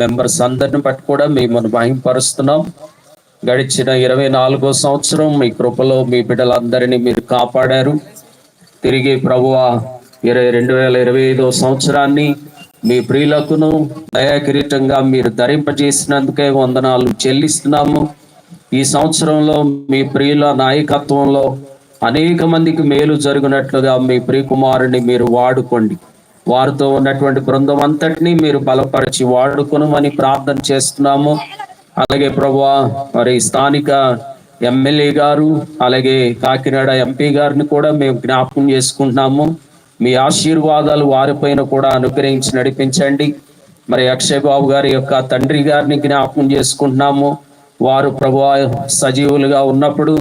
Members అందరిని బట్టి కూడా మిమ్మల్ని మహింపరుస్తున్నాం గడిచిన ఇరవై నాలుగో సంవత్సరం మీ కృపలో మీ బిడ్డలందరినీ మీరు కాపాడారు. తిరిగి ప్రభువ ఇరవై రెండు వేల ఇరవై ఐదో సంవత్సరాన్ని మీ ప్రియులకును దయాకిరీటంగా మీరు ధరింపజేసినందుకే వందనాలు చెల్లిస్తున్నాము. ఈ సంవత్సరంలో మీ ప్రియుల నాయకత్వంలో అనేక మందికి మేలు జరిగినట్లుగా మీ ప్రియకుమారుని మీరు వాడుకోండి. వారితో ఉన్నటువంటి బృందం అంతటినీ మీరు బలపరిచి వాడుకొనమని ప్రార్థన చేస్తున్నాము. అలాగే ప్రభా మరి స్థానిక ఎమ్మెల్యే గారు అలాగే కాకినాడ ఎంపీ గారిని కూడా మేము జ్ఞాపకం చేసుకుంటున్నాము. మీ ఆశీర్వాదాలు వారిపైన కూడా అనుగ్రహించి నడిపించండి. మరి అక్షయ్ బాబు గారి యొక్క తండ్రి గారిని జ్ఞాపకం చేసుకుంటున్నాము. వారు ప్రభు సజీవులుగా ఉన్నప్పుడు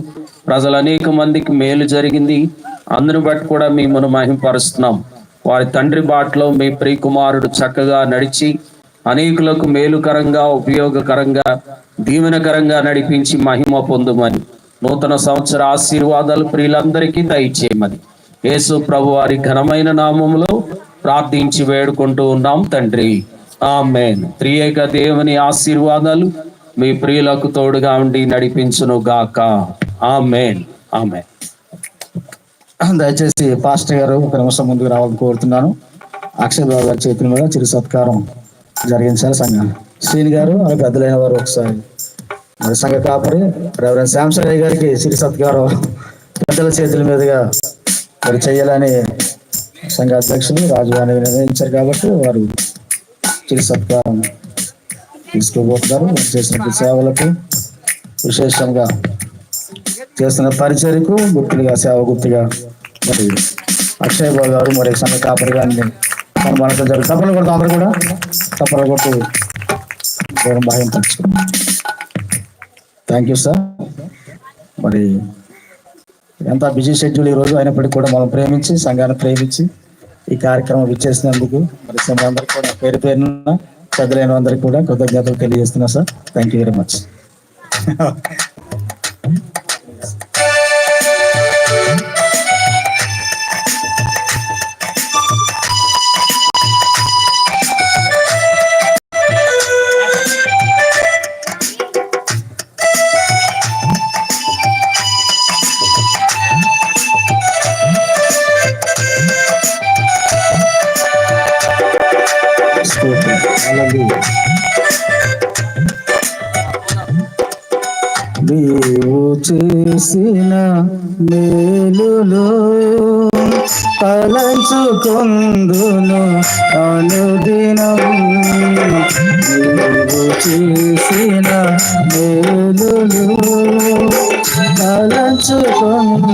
ప్రజలు అనేక మందికి మేలు జరిగింది. అందును బట్టి కూడా మిమ్మల్ని మహింపరుస్తున్నాం. వారి తండ్రి బాటలో మీ ప్రియకుమారుడు చక్కగా నడిచి అనేకులకు మేలుకరంగా ఉపయోగకరంగా దీవెనకరంగా నడిపించి మహిమ పొందుమని నూతన సంవత్సర ఆశీర్వాదాలు ప్రియులందరికీ దయచేయమని యేసు ప్రభు వారి ఘనమైన నామములో ప్రార్థించి వేడుకుంటూ ఉన్నాం తండ్రి. ఆమెన్. త్రియేక దేవుని ఆశీర్వాదాలు మీ ప్రియులకు తోడుగా ఉండి నడిపించును గాక ఆమెన్. ఆమెన్. దయచేసి పాస్టర్ గారు ఒక నిమిషం ముందుకు రావాలని కోరుతున్నాను. అక్షయ్ బాబు గారి చేతుల మీద చిరు సత్కారం జరిగించాలి సంఘం. శ్రీని గారు అలా పెద్దలైన వారు ఒకసారి. మరి సంఘ కాపరి రెవరెన్ శాంసంగ్ గారికి చిరు సత్కారం పెద్దల చేతుల మీదుగా మరి చేయాలని సంఘ అధ్యక్షులు రాజువాణి నిర్ణయించారు కాబట్టి వారు చిరు సత్కారం తీసుకోబోతున్నారు. చేసిన సేవలకు విశేషంగా చేస్తున్న పరిచర్యకు గుర్తులుగా సేవ గుర్తుగా. మరి అక్షయ్ బాబు గారు మరి సంఘ కాపరి గారిని సన్మానించడం జరుగుతుంది. తప్పలు కొడుతూ అందరూ కూడా తప్పలు కొట్టు. దూరం థ్యాంక్ యూ సార్ మరి ఎంత బిజీ షెడ్యూల్ ఈ రోజు అయినప్పటికీ కూడా మనం ప్రేమించి సంఘాన్ని ప్రేమించి ఈ కార్యక్రమం ఇచ్చేసినందుకు మరి అందరికీ కూడా పేరు పేరున పెద్దలైన అందరికీ కూడా కృతజ్ఞతలు తెలియజేస్తున్నా sir thank you very much నీవు చేసిన మేలులో తలంచుకుందును అనుదినం. నీవు చేసిన మేలులో తలంచుకుందును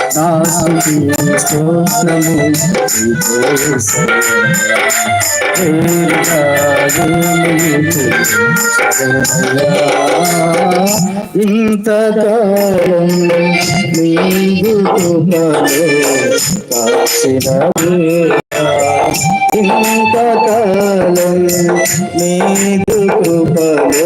ఇంతకాలం నీ కృపలో కాచిన ఇంతకాలం నీ కృపలో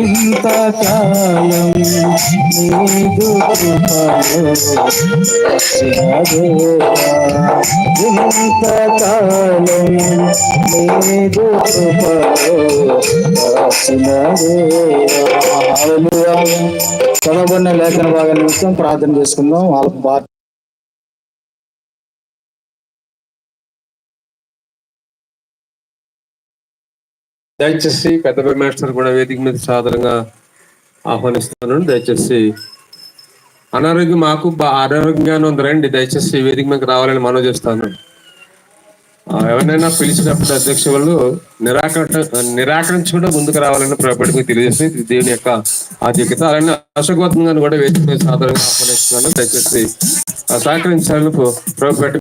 ఇంతకాలం నీదు కృపలో ఇంతకాలం నీదు కృపలో చదవబడిన లేఖన భాగం నిమిత్తం ప్రార్థన చేసుకుందాం వాళ్ళ దయచేసి పెద్ద మాస్టర్ కూడా వేదిక మీద సాధారణంగా ఆహ్వానిస్తున్నాను. దయచేసి అనారోగ్యం మాకు అనారోగ్యంగానే ఉంది రండి దయచేసి వేదిక మీద రావాలని మనవి చేస్తాను. ఎవరినైనా పిలిచినప్పుడు అధ్యక్ష వాళ్ళు నిరాకరణ నిరాకరించకుండా ముందుకు రావాలని ప్రభుత్వం మీకు తెలియజేస్తుంది దేవుని యొక్క ఆధిక్యత అలానే అశోకవర్ధన్ గారిని కూడా వేదిక మీద సాధారణంగా ఆహ్వానిస్తున్నాను. దయచేసి సహకరించాలని ప్రభుత్వం